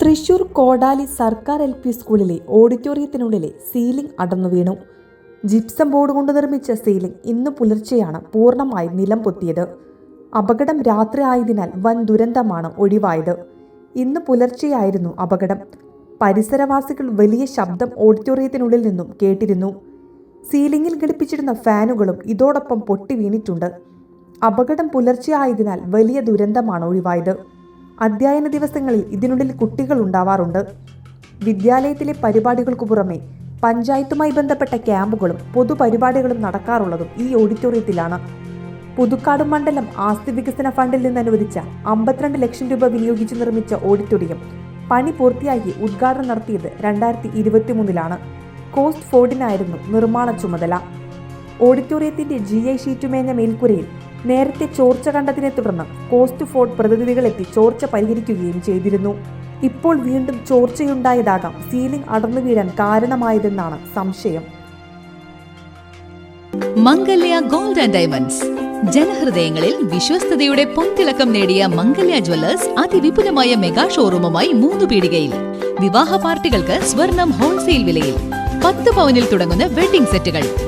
തൃശൂർ കോടാലി സർക്കാർ L P സ്കൂളിലെ ഓഡിറ്റോറിയത്തിനുള്ളിലെ സീലിംഗ് അടർന്നു വീണു. ജിപ്സം ബോർഡ് കൊണ്ട് നിർമ്മിച്ച സീലിംഗ് ഇന്ന് പുലർച്ചെയാണ് പൂർണമായി നിലം പൊത്തിയത്. അപകടം രാത്രി ആയതിനാൽ വൻ ദുരന്തമാണ് ഒഴിവായത്. ഇന്ന് പുലർച്ചെയായിരുന്നു അപകടം. പരിസരവാസികൾ വലിയ ശബ്ദം ഓഡിറ്റോറിയത്തിനുള്ളിൽ നിന്നും കേട്ടിരുന്നു. സീലിംഗിൽ ഘടിപ്പിച്ചിരുന്ന ഫാനുകളും ഇതോടൊപ്പം പൊട്ടി വീണിട്ടുണ്ട്. അപകടം പുലർച്ചെ ആയതിനാൽ വലിയ ദുരന്തമാണ് ഒഴിവായത്. അധ്യയന ദിവസങ്ങളിൽ ഇതിനുള്ളിൽ കുട്ടികൾ ഉണ്ടാവാറുണ്ട്. വിദ്യാലയത്തിലെ പരിപാടികൾക്കു പുറമെ പഞ്ചായത്തുമായി ബന്ധപ്പെട്ട ക്യാമ്പുകളും പൊതുപരിപാടികളും നടക്കാറുള്ളതും ഈ ഓഡിറ്റോറിയത്തിലാണ്. പുതുക്കാട് മണ്ഡലം ആസ്തി വികസന ഫണ്ടിൽ നിന്ന് അനുവദിച്ച അമ്പത്തിരണ്ട് ലക്ഷം രൂപ വിനിയോഗിച്ച് നിർമ്മിച്ച ഓഡിറ്റോറിയം പണി പൂർത്തിയാക്കി ഉദ്ഘാടനം നടത്തിയത് രണ്ടായിരത്തി ഇരുപത്തിമൂന്നിലാണ് കോസ്റ്റ് ഫോർഡിനായിരുന്നു നിർമ്മാണ ചുമതല. ഓഡിറ്റോറിയത്തിന്റെ ജി ഐ ഷീറ്റുമേഞ്ഞ മേൽക്കൂരയിൽ നേരത്തെ ചോർച്ച കണ്ടതിനെ തുടർന്ന് കോസ്റ്റ് ഫോർഡ് പ്രതിനിധികളെത്തി ചോർച്ച പരിഹരിക്കുകയും ചെയ്തിരുന്നു. ഇപ്പോൾ വീണ്ടും ചോർച്ചയുണ്ടായതാകാം സീലിംഗ് അടർന്നു വീഴാൻ കാരണമായതെന്നാണ് സംശയം. Mangalya gold and diamonds. ജനഹൃദയങ്ങളിൽ വിശ്വസ്തയുടെ പൊൻതിളക്കം നേടിയ മംഗല്യ ജ്വല്ലേഴ്സ് അതിവിപുലമായ മെഗാ ഷോറൂമുമായി മൂന്ന് പീടികയിൽ. വിവാഹ പാർട്ടികൾക്ക് സ്വർണം ഹോൾസെയിൽ വിലയിൽ. പത്ത് പവനിൽ തുടങ്ങുന്ന വെഡിംഗ് സെറ്റുകൾ.